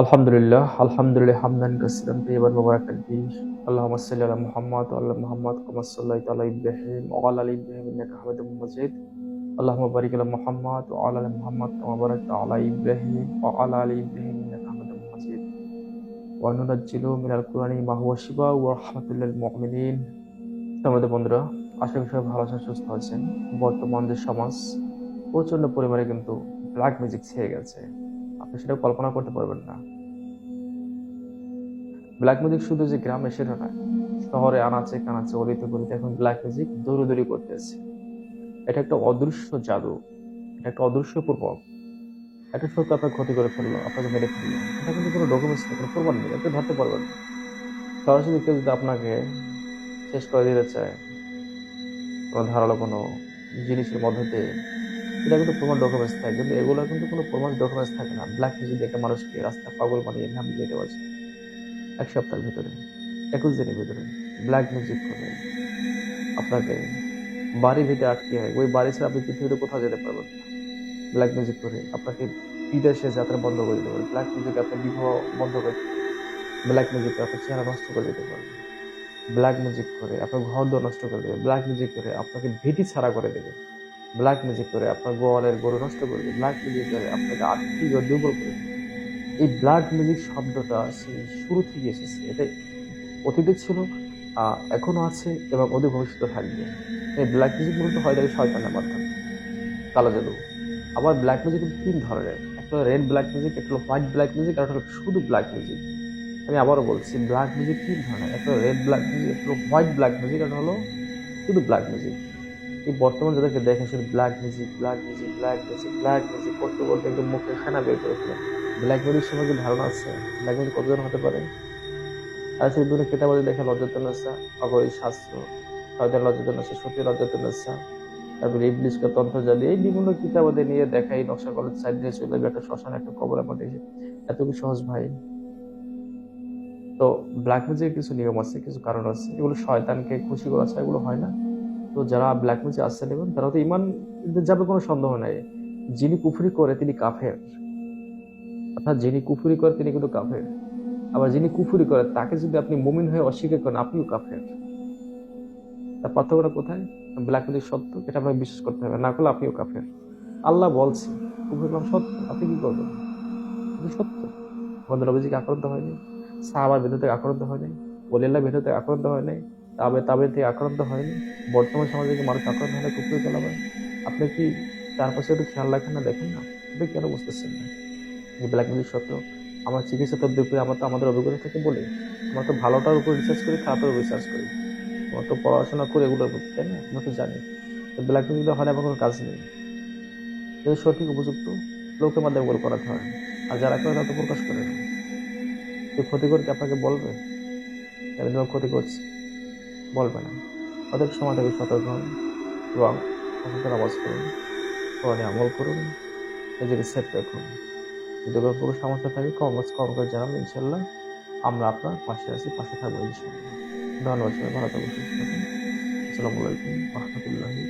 আলহামদুলিল্লাহ আলহামদুলিল্লাহ, হামদান কাসিরান তৈয়বান মুবারাকান ফি আল্লাহুম্মা সাল্লি মুহাম্মাদ ওয়া আলা মুহাম্মাদ কামা সাল্লাইতা আলা ইব্রাহিম ওয়া আলা আলি ইব্রাহিম ইন্নাকা হামিদুম মাজিদ। আল্লাহুম্মা বারিক আলা মুহাম্মাদ ওয়া আলা আলি মুহাম্মাদ কামা বারাকতা আলা ইব্রাহিম ওয়া আলা আলি ইব্রাহিম ইন্নাকা হামিদুম মাজিদ। ওয়া নুনাজ্জিলু মিনাল কুরআনি মা হুয়া শিফা ওয়া রাহমাতুল লিল বন্ধুরা, আশা করি ভালো আছেন, সুস্থ আছেন। বর্তমান যে সমাজ প্রচণ্ড পরিমাণে কিন্তু ব্ল্যাক মিউজিক ছেয়ে গেছে। আপনি সেটা কল্পনা করতে পারবেন না। ব্ল্যাক মিউজিক শুধু যে গ্রামে, সেটা নয়, শহরে আনাচে কানাচে, অলিতে গলিতে এখন ব্ল্যাক মিউজিক দৌড়ি করতেছে। এটা একটা অদৃশ্য জাদু, এটা একটা অদৃশ্য প্রভাব। একটা সত্য আপনার ক্ষতি করে ফেলল, আপনাকে মেরে ফেলল। এটা কিন্তু কোনো ডকুমেন্টস নেই, কোনো প্রমাণ নেই, আপনি ধরতে পারবেন না। সরাসরি কেউ যদি আপনাকে শেষ করে দিতে চায়, কোনো ধারালো কোনো জিনিসের মধ্যে দিয়ে এটা কিন্তু প্রমাণ ডকুমেন্টস থাকে, কিন্তু এগুলো কিন্তু কোনো প্রমাণ ডকুমেন্টস থাকে না। ব্ল্যাক মিউজিক দেখে মানুষকে রাস্তা পাগল বানিয়ে নামিয়ে দিতে পারছে এক সপ্তাহের ভিতরে, একুশ দিনের ভিতরে ব্ল্যাক মিউজিক করে আপনাকে বাড়ি ভিতরে আটকে হয় ওই বাড়ি ছাড়া আপনি পৃথিবীতে কোথাও যেতে পারবেন ব্ল্যাক মিউজিক করে আপনাকে বিদেশে যাত্রা বন্ধ করে দিতে পারে ব্ল্যাক মিউজিক আপনার বিবাহ বন্ধ করে ব্ল্যাক মিউজিক আপনার চেহারা নষ্ট করে দিতে পারে ব্ল্যাক মিউজিক করে আপনার ঘর দর নষ্ট করে দেবে। ব্ল্যাক মিউজিক করে আপনাকে ভিটি ছাড়া করে দেবে। ব্ল্যাক মিউজিক করে আপনার গোয়ালের গরু নষ্ট করে দেবে ব্ল্যাক মিউজিক করে আপনাকে আর্থিক দুর্বল করে এই ব্ল্যাক মিউজিক শব্দটা সেই শুরু থেকে এসেছে। এটা অতীতে ছিল আহ, এখনও আছে এবং অদূর ভবিষ্যতে থাকবে। এই ব্ল্যাক মিউজিক মূলত হয় থাকে শয়তানের মাধ্যমে। কালো জাদু। আবার ব্ল্যাক মিউজিক কিন্তু তিন ধরনের। একটা রেড ব্ল্যাক মিউজিক একটা হলো হোয়াইট ব্ল্যাক মিউজিক আর একটা হলো শুধু ব্ল্যাক মিউজিক আমি আবারও বলছি ব্ল্যাক মিউজিক তিন ধরনের। একটা রেড ব্ল্যাক মিউজিক একটা হোয়াইট ব্ল্যাক মিউজিক একটা হলো শুধু ব্ল্যাক মিউজিক এই বর্তমান যাদেরকে দেখে শুধু black music black music black music black music করতে করতে একদম মুখে খানা বের করে ফেলে ব্ল্যাক মিউজিক সম্পর্কে ধারণা আছে? ব্ল্যাক মিউজিক কতজন হতে পারে? আর সেই বিভিন্ন কেতাবাদি দেখে লজ্জাতনসা অগরি শাস্ত্র শয়তান লজ্জাতনসা সত্যি লজ্জাতনসা তারপরে ইবলিশকে তন্ত্র জালি এই বিভিন্ন কিতাবাদি নিয়ে দেখা এই নকশা কলেজ সাইড দিয়ে চলে যাবে একটা শ্মশান একটা কবরের মধ্যে এসে। এত কি সহজ ভাই? তো ব্ল্যাক মিউজিকের কিছু নিয়ম আছে, কিছু কারণ আছে। এগুলো শয়তানকে খুশি করা ছাড়া এগুলো হয় না। তো যারা ব্ল্যাক মিউজিক আসতে নেবেন তারা তো ইমান যাবে কোনো সন্দেহ নাই। যিনি কুফরি করে তিনি কাফের। অর্থাৎ যিনি কুফুরি করে তিনি কিন্তু কাফের। আবার যিনি কুফুরি করে, তাকে যদি আপনি মুমিন হয়ে অস্বীকার করেন, আপনিও কাফের। তার পার্থক্যটা কোথায়? ব্ল্যাক মিউজিক সত্য, এটা আপনাকে বিশ্বাস করতে হবে। না করলে আপনিও কাফের। আল্লাহ বলছে, কুফরি কালাম সত্য। আপনি কি করবেন? সত্য। আমাদের নবীজিকে আক্রান্ত হয়নি। সাহাবার ভেতর থেকে আক্রান্ত হয়নি। ওলিল্লাহ ভেতর থেকে আক্রান্ত হয় নাই তাবে তাবে থেকে আক্রান্ত হয়নি। বর্তমান সমাজে কি মানুষ আক্রান্ত না কুকুরে চালাবেন আপনি কি চারপাশে একটু খেয়াল রাখেন না, দেখেন না? আপনি কেন বুঝতেছেন না? যে ব্ল্যাক মিউজিক সত্য আমার চিকিৎসা তদ্বির করে আমরা তো আমাদের অভিজ্ঞতা থেকে বলি। আমরা তো ভালোটার উপর রিসার্চ করি, খারাপের উপর রিসার্চ করি। আমরা তো পড়াশোনা করে এগুলোর প্রতি তাই না? আমরা তো জানি। ব্ল্যাক মিউজিক হয় আমার কোনো কাজ নেই। যদি সঠিক উপযুক্ত লোকের মাধ্যমে গোল করাতে হয়। আর যারা করে তারা তো প্রকাশ করে না। কেউ ক্ষতি করতে আপনাকে বলবে? আমি তোমার ক্ষতি করছি? বলবে না। অধিক সময় থেকে সতর্ক হন এবং অসুস্থ আওয়াজ করুন কোরআনে আমল করুন, নিজেকে সেট রাখুন। যদি কোনো পুরো সমস্যা থাকে, কম কম করে জানাবেন ইনশাল্লাহ আমরা আপনার পাশে আছি, পাশে থাকব ইনশাল্লাহ ধন্যবাদ সবাই, ভালো থাকুন, সুস্থ থাকুন। আসসালামু আলাইকুম, রহমতুল্লাহি